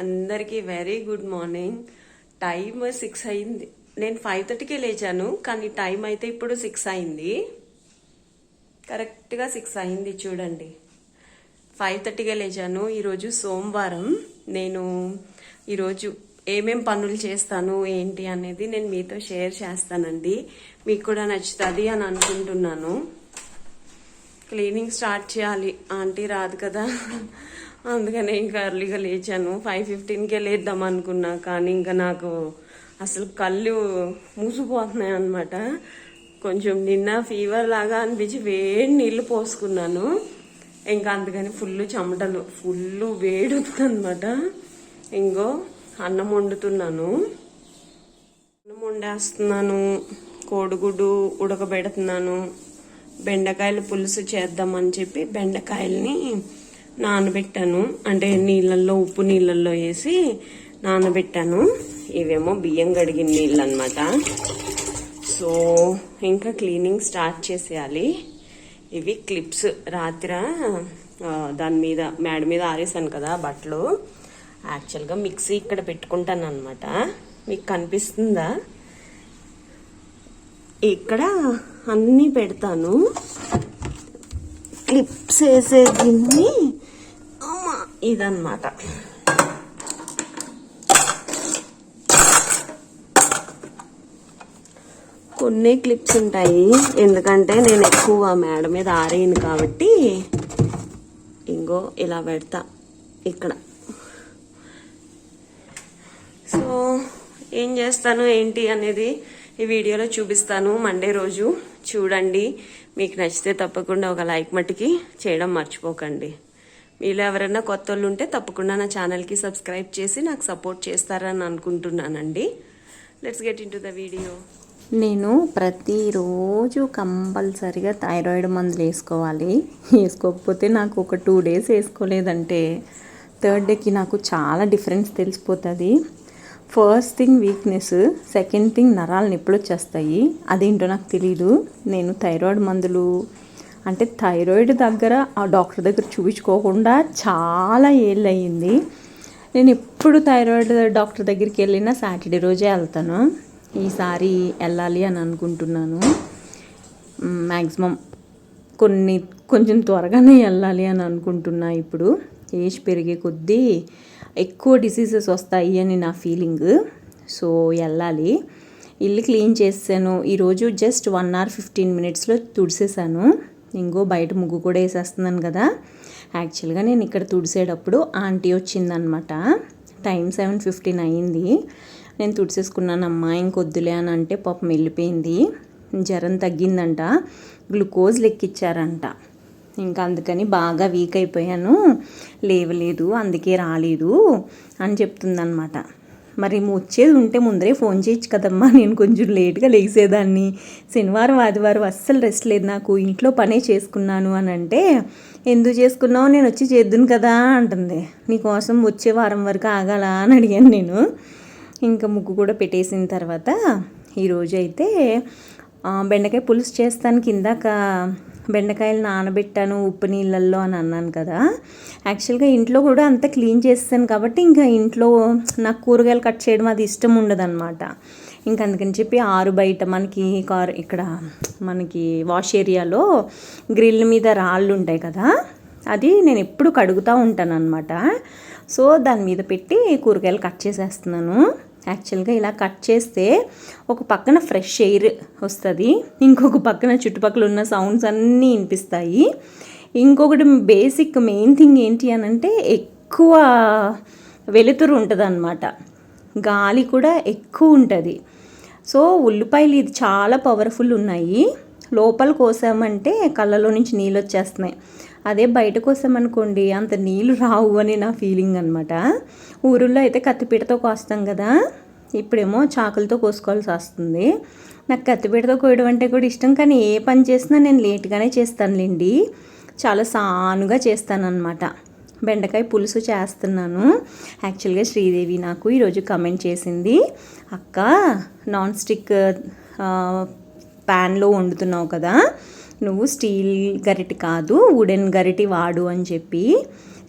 అందరికీ very good morning time six అయింది. నేను ఫైవ్ థర్టీకే లేచాను కానీ టైం అయితే ఇప్పుడు సిక్స్ అయింది. కరెక్ట్గా సిక్స్ అయింది చూడండి. ఫైవ్ థర్టీకే లేచాను. ఈరోజు సోమవారం. నేను ఈరోజు ఏమేం పనులు చేస్తాను ఏంటి అనేది నేను మీతో షేర్ చేస్తానండి. మీకు కూడా నచ్చుతుంది అని అనుకుంటున్నాను. క్లీనింగ్ స్టార్ట్ చేయాలి. ఆంటీ రాదు కదా. అందుకనే ఇంకా ఎర్లీగా లేచాను. ఫైవ్ ఫిఫ్టీన్కే లేద్దాం అనుకున్నా కానీ ఇంకా నాకు అసలు కళ్ళు మూసిపోతున్నాయి అనమాట కొంచెం నిన్న ఫీవర్ లాగా అనిపించి వేడి నీళ్ళు పోసుకున్నాను. ఇంకా అందుకని ఫుల్ చెమటలు ఫుల్ వేడి అనమాట ఇంకో అన్నం వండుతున్నాను. అన్నం వండేస్తున్నాను. కోడిగుడ్డు ఉడకబెడుతున్నాను. బెండకాయలు పులుసు చేద్దామని చెప్పి బెండకాయల్ని నానబెట్టాను. అంటే నీళ్ళల్లో ఉప్పు నీళ్ళల్లో వేసి నానబెట్టాను. ఇవేమో బియ్యం కడిగిన నీళ్ళు అనమాట సో ఇంకా క్లీనింగ్ స్టార్ట్ చేసేయాలి. ఇవి క్లిప్స్. రాత్రి దాని మీద మేడ మీద ఆరేసాను కదా బట్టలు. యాక్చువల్గా మిక్సీ ఇక్కడ పెట్టుకుంటాను అనమాట మీకు కనిపిస్తుందా? ఇక్కడ అన్నీ పెడతాను. క్లిప్స్ వేసే దీన్ని ఇదన్నమాట కొన్ని క్లిప్స్ ఉంటాయి. ఎందుకంటే నేను ఎక్కువ మేడ మీద ఆరేయను కాబట్టి ఇంకో ఇలా పెడతా ఇక్కడ. సో ఏం చేస్తాను ఏంటి అనేది ఈ వీడియోలో చూపిస్తాను. మండే రోజు చూడండి. మీకు నచ్చితే తప్పకుండా ఒక లైక్ మట్టికి చేయడం మర్చిపోకండి. మీలో ఎవరైనా కొత్త వాళ్ళు ఉంటే తప్పకుండా నా ఛానల్కి సబ్స్క్రైబ్ చేసి నాకు సపోర్ట్ చేస్తారని అనుకుంటున్నానండి. Let's get into the video నేను ప్రతిరోజు కంపల్సరిగా థైరాయిడ్ మందులు వేసుకోవాలి. వేసుకోకపోతే నాకు ఒక టూ డేస్ వేసుకోలేదంటే థర్డ్ డేకి నాకు చాలా డిఫరెన్స్ తెలిసిపోతుంది. First thing weakness second thing నరాలు నొప్పులు వచ్చేస్తాయి. అదేంటో నాకు తెలీదు. నేను థైరాయిడ్ మందులు అంటే థైరాయిడ్ దగ్గర ఆ డాక్టర్ దగ్గర చూపించుకోకుండా చాలా ఏళ్ళు అయ్యింది నేను ఎప్పుడు థైరాయిడ్ డాక్టర్ దగ్గరికి వెళ్ళినా సాటర్డే రోజే వెళ్తాను. ఈసారి వెళ్ళాలి అని అనుకుంటున్నాను. మ్యాక్సిమం కొన్ని కొంచెం త్వరగానే వెళ్ళాలి అని అనుకుంటున్నా ఇప్పుడు. ఏజ్ పెరిగే కొద్దీ ఎక్కువ డిసీజెస్ వస్తాయి అని నా ఫీలింగ్. సో వెళ్ళాలి. ఇల్లు క్లీన్ చేసాను ఈరోజు జస్ట్ వన్ అవర్ ఫిఫ్టీన్ మినిట్స్లో తుడిసేసాను ఇంకో బయట ముగ్గు కూడా వేసేస్తున్నాను కదా. యాక్చువల్గా నేను ఇక్కడ తుడిసేటప్పుడు ఆంటీ వచ్చిందనమాట టైం సెవెన్ ఫిఫ్టీన్ అయింది. నేను తుడిసేసుకున్నానమ్మా ఇంకొద్దులే అని అంటే పాపం వెళ్ళిపోయింది. జ్వరం తగ్గిందంట. గ్లూకోజ్ లెక్కిచ్చారంట. ఇంకా అందుకని బాగా వీక్ అయిపోయాను. లేవలేదు అందుకే రాలేదు అని చెప్తుందనమాట మరి వచ్చేది ఉంటే ముందరే ఫోన్ చేయొచ్చు కదమ్మా. నేను కొంచెం లేట్గా లేచేదాన్ని శనివారం ఆదివారం అస్సలు రెస్ట్ లేదు నాకు. ఇంట్లో పనే చేసుకున్నాను అని అంటే ఎందుకు చేసుకున్నావు? నేను వచ్చి చేద్దును కదా అంటుంది. నీకోసం వచ్చే వారం వరకు ఆగాలా? అని అడిగాను నేను. ఇంకా ముగ్గు కూడా పెట్టేసిన తర్వాత ఈరోజు అయితే బెండకాయ పులుసు చేస్తాను కిందాక. బెండకాయలు నానబెట్టాను ఉప్పు నీళ్ళల్లో అని అన్నాను కదా. యాక్చువల్గా ఇంట్లో కూడా అంతా క్లీన్ చేస్తాను కాబట్టి ఇంకా ఇంట్లో నాకు కూరగాయలు కట్ చేయడం అది ఇష్టం ఉండదన్నమాట. ఇంక అందుకని చెప్పి ఆరు బయట మనకి కార్ ఇక్కడ మనకి వాష్ ఏరియాలో గ్రిల్ మీద రాళ్ళు ఉంటాయి కదా. అది నేను ఎప్పుడు కడుగుతూ ఉంటాను అనమాట సో దాని మీద పెట్టి కూరగాయలు కట్ చేసేస్తున్నాను. యాక్చువల్గా ఇలా కట్ చేస్తే ఒక పక్కన ఫ్రెష్ ఎయిర్ వస్తుంది ఇంకొక పక్కన చుట్టుపక్కల ఉన్న సౌండ్స్ అన్నీ వినిపిస్తాయి. ఇంకొకటి బేసిక్ మెయిన్ థింగ్ ఏంటి అని అంటే ఎక్కువ వెలుతురు ఉంటుంది గాలి కూడా ఎక్కువ ఉంటుంది. సో ఉల్లిపాయలు ఇది చాలా పవర్ఫుల్ ఉన్నాయి. లోపల కోసామంటే కళ్ళలో నుంచి నీళ్ళు వచ్చేస్తున్నాయి. అదే బయట వస్తామనుకోండి అంత నీళ్ళు రావు అని నా ఫీలింగ్ అనమాట ఊరుల్లో అయితే కత్తిపీటతో కోస్తాం కదా. ఇప్పుడేమో చాకులతో కోసుకోవాల్సి వస్తుంది. నాకు కత్తిపీటతో కోయడం అంటే కూడా ఇష్టం కానీ ఏ పని చేసినా నేను లేట్గానే చేస్తానులేండి. చాలా సానుగా చేస్తానన్నమాట. బెండకాయ పులుసు చేస్తున్నాను. యాక్చువల్గా శ్రీదేవి నాకు ఈరోజు కమెంట్ చేసింది అక్క నాన్ స్టిక్ ప్యాన్లో వండుతున్నావు కదా. నువ్వు స్టీల్ గరిటి కాదు వుడెన్ గరిటి వాడు అని చెప్పి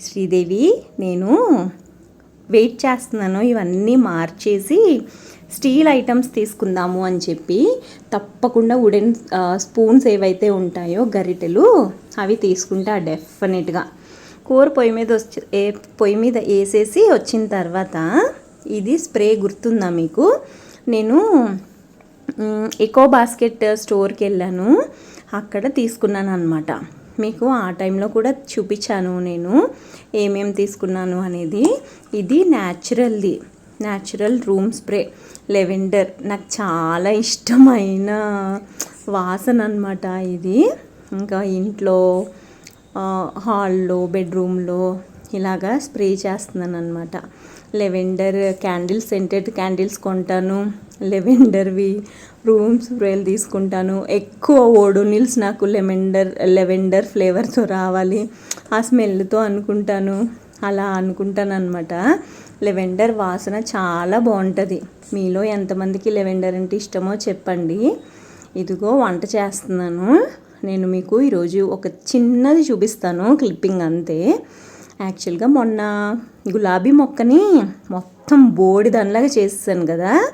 శ్రీదేవి నేను వెయిట్ చేస్తున్నాను ఇవన్నీ మార్చేసి స్టీల్ ఐటమ్స్ తీసుకుందాము అని చెప్పి తప్పకుండా వుడెన్ స్పూన్స్ ఏవైతే ఉంటాయో గరిటెలు అవి తీసుకుంటా డెఫినెట్గా. కూర పొయ్యి మీద వచ్చి ఏ పొయ్యి మీద వేసేసి వచ్చిన తర్వాత ఇది స్ప్రే గుర్తుందా మీకు? నేను ఎకో బాస్కెట్ స్టోర్కి వెళ్ళాను. అక్కడ తీసుకున్నాను అనమాట మీకు ఆ టైంలో కూడా చూపించాను నేను ఏమేమి తీసుకున్నాను అనేది. ఇది న్యాచురల్ది. Natural room spray. లెవెండర్. నాకు చాలా ఇష్టమైన వాసన అనమాట ఇది. ఇంకా ఇంట్లో హాల్లో బెడ్రూమ్లో ఇలాగా స్ప్రే చేస్తున్నాను అనమాట లెవెండర్ క్యాండిల్స్ సెంటెడ్ క్యాండిల్స్ కొంటాను. లెవెండర్వి రూమ్ స్ప్రేలు తీసుకుంటాను. ఎక్కువ ఓడోనిల్స్ నాకు లెవెండర్ లెవెండర్ ఫ్లేవర్తో రావాలి. ఆ స్మెల్తో అనుకుంటాను. అలా అనుకుంటాను అనమాట లెవెండర్ వాసన చాలా బాగుంటుంది. మీలో ఎంతమందికి లెవెండర్ అంటే ఇష్టమో చెప్పండి. ఇదిగో వంట చేస్తున్నాను. నేను మీకు ఈరోజు ఒక చిన్నది చూపిస్తాను. క్లిప్పింగ్ అంతే. యాక్చువల్గా మొన్న గులాబీ మొక్కని మొత్తం బోడిదనలాగా చేసేసాను కదా.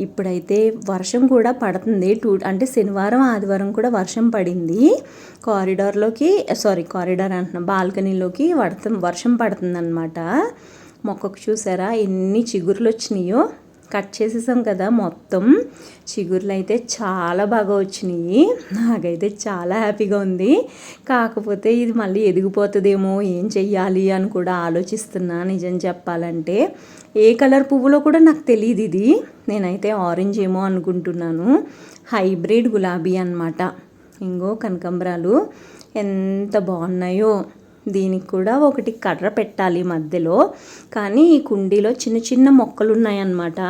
ఇప్పుడైతే వర్షం కూడా పడుతుంది. టూ అంటే శనివారం ఆదివారం కూడా వర్షం పడింది. కారిడార్లోకి సారీ కారిడార్ అంటున్నా బాల్కనీలోకి వర్షం వర్షం పడుతుందన్నమాట. మొక్కకు చూసారా? ఎన్ని చిగురులు వచ్చినాయో. కట్ చేసేసాం కదా మొత్తం. చిగుర్లు అయితే చాలా బాగా వచ్చినాయి. నాకైతే చాలా హ్యాపీగా ఉంది. కాకపోతే ఇది మళ్ళీ ఎదిగిపోతుందేమో ఏం చెయ్యాలి అని కూడా ఆలోచిస్తున్నా నిజం చెప్పాలంటే. ఏ కలర్ పువ్వులో కూడా నాకు తెలియదు ఇది. నేనైతే ఆరెంజ్ ఏమో అనుకుంటున్నాను. హైబ్రిడ్ గులాబీ అన్నమాట. ఇంగో కనకంబరాలు. ఎంత బాగున్నాయో. దీనికి కూడా ఒకటి కర్ర పెట్టాలి మధ్యలో. కానీ ఈ కుండీలో చిన్న చిన్న మొక్కలు ఉన్నాయన్నమాట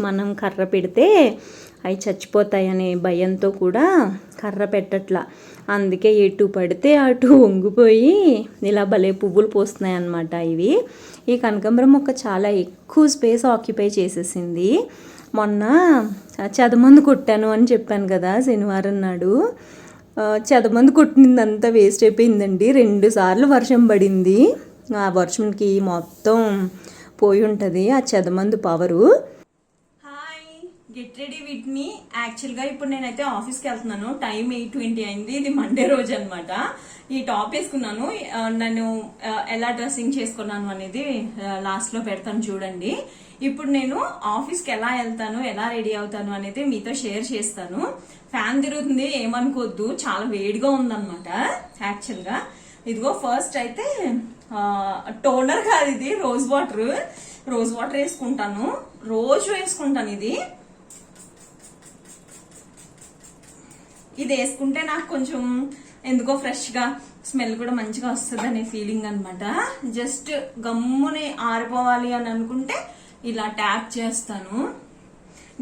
మనం కర్ర పెడితే అవి చచ్చిపోతాయనే భయంతో కూడా కర్ర పెట్టట్లా. అందుకే ఎటు పడితే అటు వంగిపోయి ఇలా భలే పువ్వులు పోస్తున్నాయి అన్నమాట ఇవి. ఈ కనకాంబరం మొక్క చాలా ఎక్కువ స్పేస్ ఆక్యుపై చేసేసింది. మొన్న చదమందు కొట్టాను అని చెప్పాను కదా శనివారం నాడు. చదమంది కొట్టిందంతా వేస్ట్ అయిపోయిందండి. రెండు సార్లు వర్షం పడింది. ఆ వర్షంకి మొత్తం పోయి ఉంటుంది. ఆ చదమందు power hi get ready with me actual ఇప్పుడు నేనైతే ఆఫీస్కి వెళ్తున్నాను. టైం ఎయిట్ ట్వంటీ అయింది. ఇది మండే రోజు అనమాట ఈ టాప్ వేసుకున్నాను. నన్ను ఎలా డ్రెస్సింగ్ చేసుకున్నాను అనేది లాస్ట్లో పెడతాను చూడండి. ఇప్పుడు నేను ఆఫీస్కి ఎలా వెళ్తాను ఎలా రెడీ అవుతాను అనేది మీతో షేర్ చేస్తాను. ఫ్యాన్ తిరుగుతుంది ఏమనుకోవద్దు. చాలా వేడిగా ఉందన్నమాట యాక్చువల్గా ఇదిగో ఫస్ట్ అయితే టోనర్ కాదు ఇది రోజ్ వాటర్ రోజ్ వాటర్ వేసుకుంటాను. రోజు వేసుకుంటాను ఇది. ఇది వేసుకుంటే నాకు కొంచెం ఎందుకో ఫ్రెష్గా స్మెల్ కూడా మంచిగా వస్తుంది అనే ఫీలింగ్ అనమాట జస్ట్ గమ్ముని ఆరిపోవాలి అని అనుకుంటే ఇలా ట్యాప్ చేస్తాను.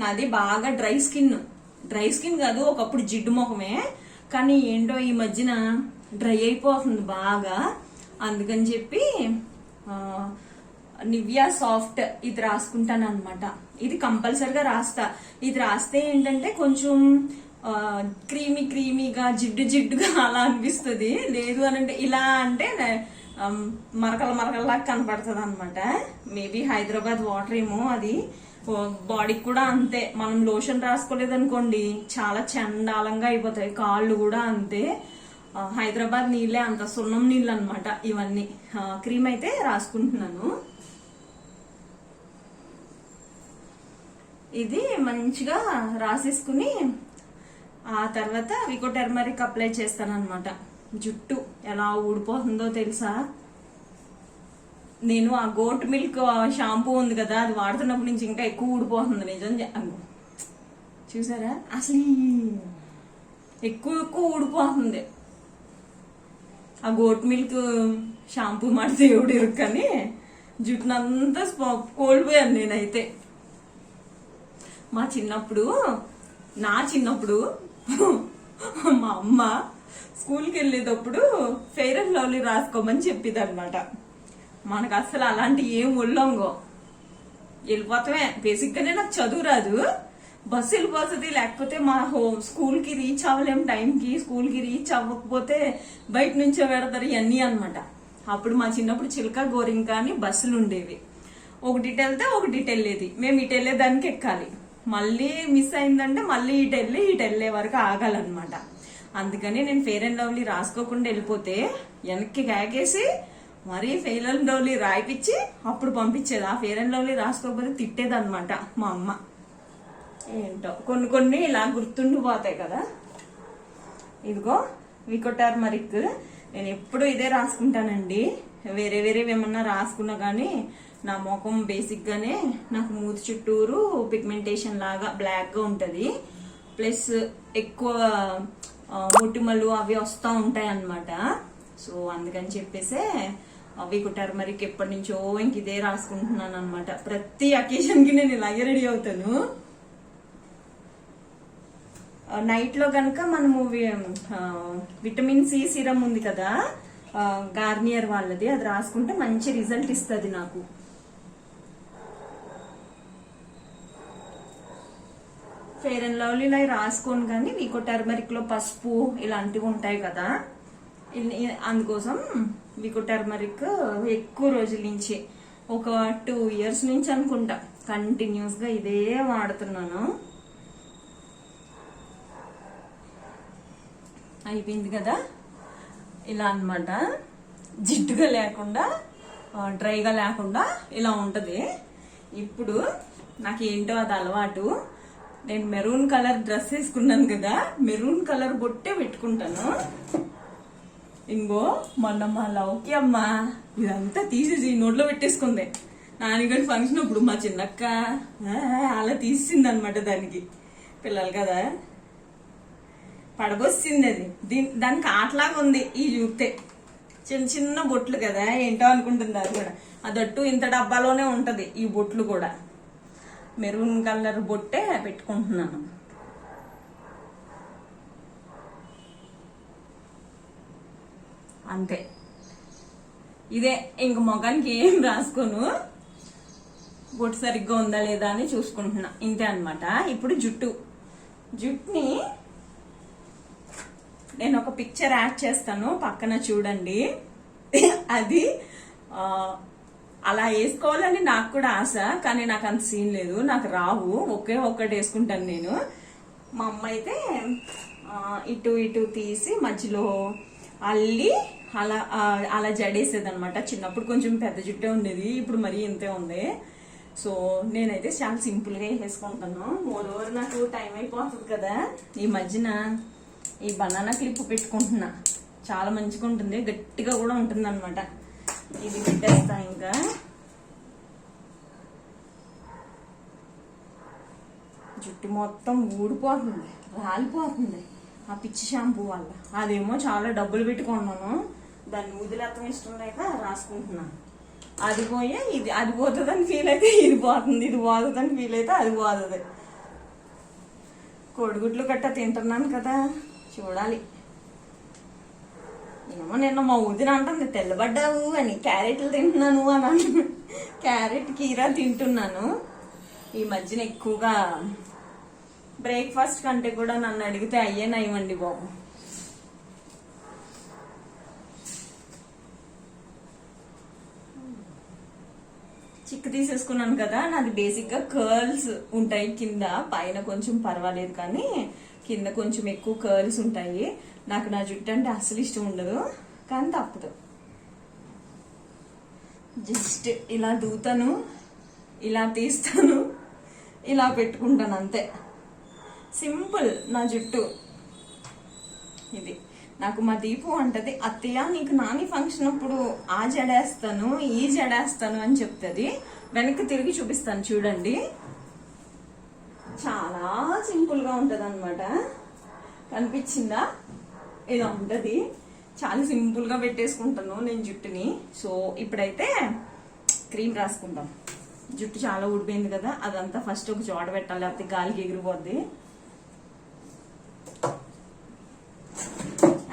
నాది బాగా డ్రై స్కిన్. డ్రై స్కిన్ కాదు ఒకప్పుడు జిడ్డు ముఖమే కానీ ఏంటో ఈ మధ్యన డ్రై అయిపోతుంది బాగా. అందుకని చెప్పి నివ్యా సాఫ్ట్ ఇది రాసుకుంటాను అనమాట ఇది కంపల్సరిగా రాస్తా. ఇది రాస్తే ఏంటంటే కొంచెం క్రీమీ క్రీమీగా జిడ్డు జిడ్డుగా అలా అనిపిస్తుంది. లేదు అని అంటే ఇలా అంటే మరకల మరకల్లాగా కనపడుతుంది అనమాట మేబీ హైదరాబాద్ వాటర్ ఏమో అది. బాడీకి కూడా అంతే. మనం లోషన్ రాసుకోలేదు అనుకోండి చాలా చండాలంగా అయిపోతాయి. కాళ్ళు కూడా అంతే. హైదరాబాద్ నీళ్ళే అంత సున్నం నీళ్ళు అనమాట ఇవన్నీ క్రీమ్ అయితే రాసుకుంటున్నాను. ఇది మంచిగా రాసేసుకుని ఆ తర్వాత వికోటెర్మరిక్ అప్లై చేస్తాను అనమాట జుట్టు ఎలా ఊడిపోతుందో తెలుసా? నేను ఆ గోట్ మిల్క్ షాంపూ ఉంది కదా అది వాడుతున్నప్పటి నుంచి ఇంకా ఎక్కువ ఊడిపోతుంది నిజం చూసారా? అసలు ఎక్కువ ఎక్కువ ఊడిపోతుంది. ఆ గోట్ మిల్క్ షాంపూ మాట దేవుడు ఇరుక్కని జుట్టునంతా స్ప- కోల్పోయాను నేనైతే. మా చిన్నప్పుడు నా చిన్నప్పుడు మా అమ్మ స్కూల్కి వెళ్ళేటప్పుడు ఫెయిర్ అండ్ లవ్లీ రాసుకోమని చెప్పేది అనమాట మనకు అసలు అలాంటి ఏం ఉల్లంగో వెళ్ళిపోతామే. బేసిక్ గానే నాకు చదువు రాదు. బస్సు వెళ్ళిపోతుంది. లేకపోతే మా హోమ్ స్కూల్కి రీచ్ అవ్వలేం టైం కి స్కూల్కి రీచ్ అవ్వకపోతే బయట నుంచే పెడతారు ఇవన్నీ అనమాట అప్పుడు మా చిన్నప్పుడు చిలక గోరింక అని బస్సులు ఉండేవి. ఒకటి ఇటు వెళ్తే ఒకటి ఇటు వెళ్ళేది. మేము ఇటు వెళ్ళేదానికి ఎక్కాలి. మళ్ళీ మిస్ అయిందంటే మళ్ళీ ఇటు వెళ్ళి ఇటు వెళ్ళే వరకు ఆగాలన్నమాట. అందుకని నేను ఫేర్ అండ్ లవ్లీ రాసుకోకుండా వెళ్ళిపోతే వెనక్కి కాకేసి మరీ ఫెయిర్ అండ్ లవ్లీ రాయిపించి అప్పుడు పంపించేది. ఆ ఫెయిర్ అండ్ లవ్లీ రాసుకోకపోతే తిట్టేదన్నమాట మా అమ్మ. ఏంటో కొన్ని కొన్ని ఇలా గుర్తుండిపోతాయి కదా. ఇదిగో వికోటార్ మరిక్. నేను ఎప్పుడు ఇదే రాసుకుంటానండి. వేరే వేరేవి ఏమన్నా రాసుకున్నా కానీ నా ముఖం బేసిక్ గానే నాకు మూతి చుట్టూరు పిగ్మెంటేషన్ లాగా బ్లాక్గా ఉంటది. ప్లస్ ఎక్కువ ఆ, అవి వస్తూ ఉంటాయి అన్నమాట సో అందుకని చెప్పేసే అవి టర్మరిక్ ఎప్పటి నుంచో ఇంక ఇదే రాసుకుంటున్నాను అనమాట ప్రతి అకేషన్కి నేను ఇలాగే రెడీ అవుతాను. నైట్లో కనుక మనము విటమిన్ సి సిరం ఉంది కదా గార్నియర్ వాళ్ళది అది రాసుకుంటే మంచి రిజల్ట్ ఇస్తుంది నాకు. ఫెయిర్ అండ్ లవ్లీ ఇలా రాసుకోను కానీ వీకో టర్మరిక్లో పసుపు ఇలాంటివి ఉంటాయి కదా. అందుకోసం మీకు టర్మరిక్ ఎక్కువ రోజుల నుంచి ఒక టూ ఇయర్స్ నుంచి అనుకుంటా. కంటిన్యూస్గా ఇదే వాడుతున్నాను. అయిపోయింది కదా? ఇలా అన్నమాట. జిడ్డుగా లేకుండా డ్రైగా లేకుండా ఇలా ఉంటది. ఇప్పుడు నాకు ఏంటో అది అలవాటు. నేను మెరూన్ కలర్ డ్రెస్ వేసుకున్నాను కదా మెరూన్ కలర్ బొట్టే పెట్టుకుంటాను. ఇంకో మొన్న మా లవ్కి అమ్మ ఇదంతా తీసేసి ఈ నోట్లో పెట్టేసుకుంది. నాన్నగారి ఫంక్షన్ అప్పుడు మా చిన్నక్క అలా తీసింది అనమాట దానికి. పిల్లలు కదా. పడబోసింది అది. దీని దానికి ఆటలాగా ఉంది ఈ చూస్తే చిన్న చిన్న బొట్లు కదా ఏంటో అనుకుంటుంది అది కూడా. అదట్టు ఇంత డబ్బాలోనే ఉంటుంది ఈ బొట్లు కూడా. మెరూన్ కలర్ బొట్టే పెట్టుకుంటున్నాను. అంతే. ఇదే ఇంక మొఖానికి ఏం రాసుకోను. బొట్టు సరిగ్గా ఉందా లేదా అని చూసుకుంటున్నా. ఇంతే అనమాట ఇప్పుడు జుట్టు. జుట్టుని నేను ఒక పిక్చర్ యాడ్ చేస్తాను. పక్కన చూడండి. అది అలా వేసుకోవాలని నాకు కూడా ఆశ కానీ నాకు అంత సీన్ లేదు. నాకు రావు. ఒకే ఒక్కటి వేసుకుంటాను నేను. మా అమ్మ అయితే ఇటు ఇటు తీసి మధ్యలో అల్లి అలా అలా జడేసేది అనమాట చిన్నప్పుడు కొంచెం పెద్ద జుట్టే ఉండేది ఇప్పుడు మరీ ఇంతే ఉంది. సో నేనైతే చాలా సింపుల్గా వేసుకుంటాను మోర్ ఓవర్ నాకు టైం అయిపోతుంది కదా. ఈ మధ్యన ఈ బనానా క్లిప్ పెట్టుకుంటున్నా. చాలా మంచిగా ఉంటుంది గట్టిగా కూడా ఉంటుంది అనమాట ఇది పెట్టేస్తా ఇంకా. జుట్టు మొత్తం ఊడిపోతుంది రాలిపోతుంది. ఆ పిచ్చి షాంపూ వల్ల. అదేమో చాలా డబ్బులు పెట్టుకున్నాను. దాన్ని ఊదిలేతం ఇష్టం లేక రాసుకుంటున్నాను. అది పోయే ఇది అది పోతుందని ఫీల్ అయితే ఇది పోతుంది ఇది పోతుందని ఫీల్ అయితే అది పోతుంది. కోడిగుడ్లు గట్ట తింటున్నాను కదా చూడాలి. ఏమో నిన్న మా ఊదిన అంటుంది తెల్లబడ్డావు అని క్యారెట్లు తింటున్నాను అని అంటున్నా క్యారెట్ కీరా తింటున్నాను. ఈ మధ్యన ఎక్కువగా బ్రేక్ఫాస్ట్ కంటే కూడా నన్ను అడిగితే అయ్యే నయమండి బాబు. తీసేసుకున్నాను కదా నాది బేసిక్గా కర్ల్స్ ఉంటాయి కింద. పైన కొంచెం పర్వాలేదు కానీ కింద కొంచెం ఎక్కువ కర్ల్స్ ఉంటాయి. నాకు నా జుట్టు అంటే అస్సలు ఇష్టం ఉండదు కానీ తప్పదు. జస్ట్ ఇలా దూతాను ఇలా తీస్తాను ఇలా పెట్టుకుంటాను అంతే. సింపుల్ నా జుట్టు. ఇది. నాకు మా దీపు అంటది అత్తయ్య నీకు నాని ఫంక్షన్ అప్పుడు ఆ జడేస్తాను ఈ జడేస్తాను అని చెప్తుంది. వెనక్కి తిరిగి చూపిస్తాను చూడండి. చాలా సింపుల్గా ఉంటది అనమాట కనిపించిందా? ఇలా ఉంటది. చాలా సింపుల్గా పెట్టేసుకుంటాను నేను జుట్టుని. సో ఇప్పుడైతే క్రీమ్ రాసుకుందాం. జుట్టు చాలా ఊడిపోయింది కదా అదంతా ఫస్ట్ ఒక చోట పెట్టాలి లేకపోతే గాలికి ఎగిరిపోద్ది.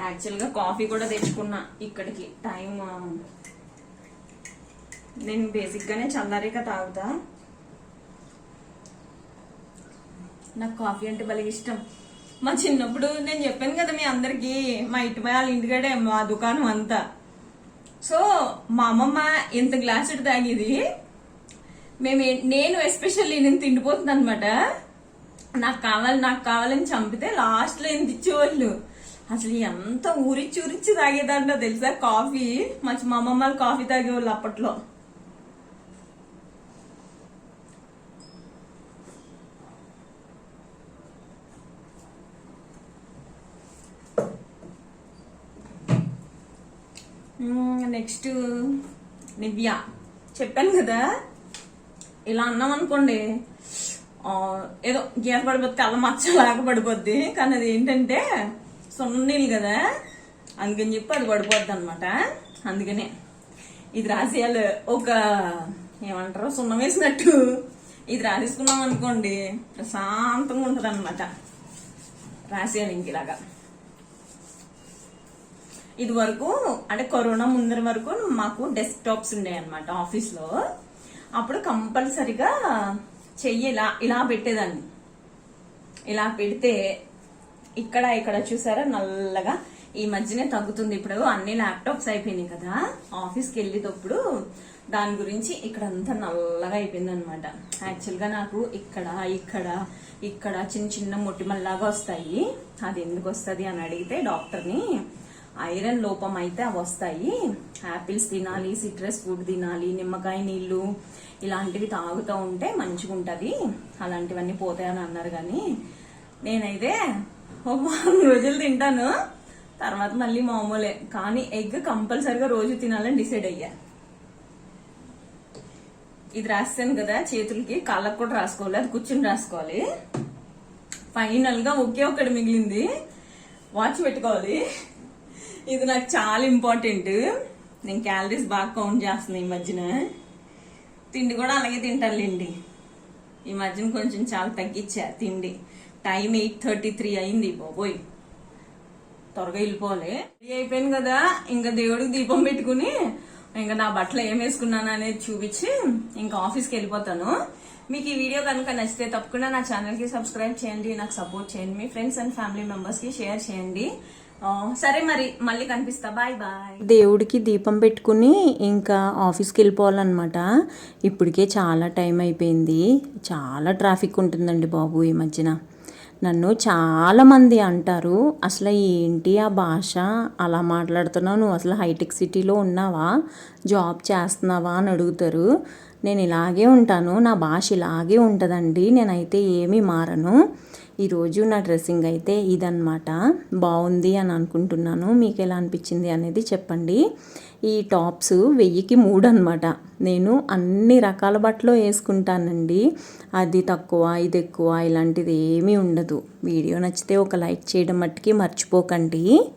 యాక్చువల్గా కాఫీ కూడా తెచ్చుకున్నా ఇక్కడికి. టైం నేను బేసిక్గానే చల్లారేక తాగుతా. నాకు కాఫీ అంటే భలే ఇష్టం. మా చిన్నప్పుడు నేను చెప్పాను కదా మీ అందరికీ మా ఇటు వాళ్ళ ఇంటికాడే మా దుకాణం అంతా. సో మా అమ్మమ్మ ఇంత గ్లాస్ తాగేది. మేము నేను ఎస్పెషల్లీ నేను తిండిపోతుంది అనమాట నాకు కావాలి నాకు కావాలని చంపితే లాస్ట్లో ఎంత ఇచ్చేవాళ్ళు. అసలు ఎంత ఊరిచ్చి ఊరిచ్చి తాగేదంటో తెలుసా? కాఫీ. మంచి మా అమ్మమ్మ వాళ్ళు కాఫీ తాగేవాళ్ళు అప్పట్లో. నెక్స్ట్ నివ్య చెప్పాను కదా? ఇలా అన్నాం అనుకోండి ఏదో గీత పడిపోతే అల్ల మచ్చలాగా పడిపోద్ది. కానీ అది ఏంటంటే సున్నీళ్ళు కదా? అందుకని చెప్పి అది పడిపోద్ది అనమాట అందుకనే ఇది రాసేయాలి. ఒక ఏమంటారు? సున్నం వేసినట్టు. ఇది రాసేసుకున్నాం అనుకోండి ప్రశాంతంగా ఉంటుంది అనమాట రాసేయాలి ఇంక ఇలాగా. ఇది వరకు అంటే కరోనా ముందర వరకు మాకు డెస్క్ టాప్స్ ఉండే అనమాట ఆఫీస్లో అప్పుడు కంపల్సరిగా చెయ్యి ఇలా ఇలా పెట్టేదాన్ని. ఇలా పెడితే ఇక్కడ ఇక్కడ చూసారా? నల్లగా ఈ మధ్యనే తగ్గుతుంది ఇప్పుడు. అన్ని ల్యాప్టాప్స్ అయిపోయినాయి కదా. ఆఫీస్కి వెళ్ళేటప్పుడు దాని గురించి ఇక్కడ అంతా నల్లగా అయిపోయింది అనమాట యాక్చువల్గా నాకు ఇక్కడ ఇక్కడ ఇక్కడ చిన్న చిన్న మొటిమల్లాగా వస్తాయి. అది ఎందుకు వస్తుంది అని అడిగితే డాక్టర్ని ఐరన్ లోపం అయితే అవి వస్తాయి. యాపిల్స్ తినాలి సిట్రస్ ఫుడ్ తినాలి నిమ్మకాయ నీళ్ళు ఇలాంటివి తాగుతూ ఉంటే మంచిగా ఉంటుంది అలాంటివన్నీ పోతాయని అన్నారు కానీ నేనైతే వారం రోజులు తింటాను. తర్వాత మళ్ళీ మామూలే. కానీ ఎగ్ కంపల్సరిగా రోజు తినాలని డిసైడ్ అయ్యా. ఇది రాస్తాను కదా చేతులకి. కాళ్ళకు కూడా రాసుకోవాలి. అది కూర్చుని రాసుకోవాలి. ఫైనల్గా ఒకే ఒకటి మిగిలింది. వాచ్ పెట్టుకోవాలి. ఇది నాకు చాలా ఇంపార్టెంట్. నేను క్యాలరీస్ బాగా కౌంట్ చేస్తున్నాను ఈ మధ్యన. తిండి కూడా అలాగే తింటానులేండి. ఈ మధ్యన కొంచెం చాలా తగ్గించా తిండి. టైం ఎయిట్ థర్టీ త్రీ అయింది బాబోయ్. త్వరగా వెళ్ళిపోవాలి. రెడీ అయిపోయింది కదా ఇంకా దేవుడికి దీపం పెట్టుకుని ఇంకా నా బట్టలు ఏం వేసుకున్నాను అనేది చూపించి ఇంకా ఆఫీస్కి వెళ్ళిపోతాను. మీకు ఈ వీడియో కనుక నచ్చితే తప్పకుండా నా ఛానల్కి సబ్స్క్రైబ్ చేయండి నాకు సపోర్ట్ చేయండి. మీ ఫ్రెండ్స్ అండ్ ఫ్యామిలీ మెంబర్స్కి షేర్ చేయండి. సరే మరి మళ్ళీ కనిపిస్తా. Bye bye. దేవుడికి దీపం పెట్టుకుని ఇంకా ఆఫీస్కి వెళ్ళిపోవాలన్నమాట. ఇప్పటికే చాలా టైం అయిపోయింది. చాలా ట్రాఫిక్ ఉంటుందండి బాబు ఈ మధ్యన. నన్ను చాలామంది అంటారు అసలు ఏంటి ఆ భాష? అలా మాట్లాడుతున్నావు నువ్వు? అసలు హైటెక్ సిటీలో ఉన్నావా? జాబ్ చేస్తున్నావా? అని అడుగుతారు. నేను ఇలాగే ఉంటాను. నా భాష ఇలాగే ఉంటుందండి. నేనైతే ఏమీ మారను. ఈరోజు నా డ్రెస్సింగ్ అయితే ఇదనమాట బాగుంది అని అనుకుంటున్నాను. మీకు ఎలా అనిపించింది అనేది చెప్పండి. ఈ టాప్స్ వెయ్యికి మూడు అనమాట నేను అన్ని రకాల బట్టలు వేసుకుంటానండి. అది తక్కువ ఇది ఎక్కువ ఇలాంటిది ఏమీ ఉండదు. వీడియో నచ్చితే ఒక లైక్ చేయడం మట్టుకి మర్చిపోకండి.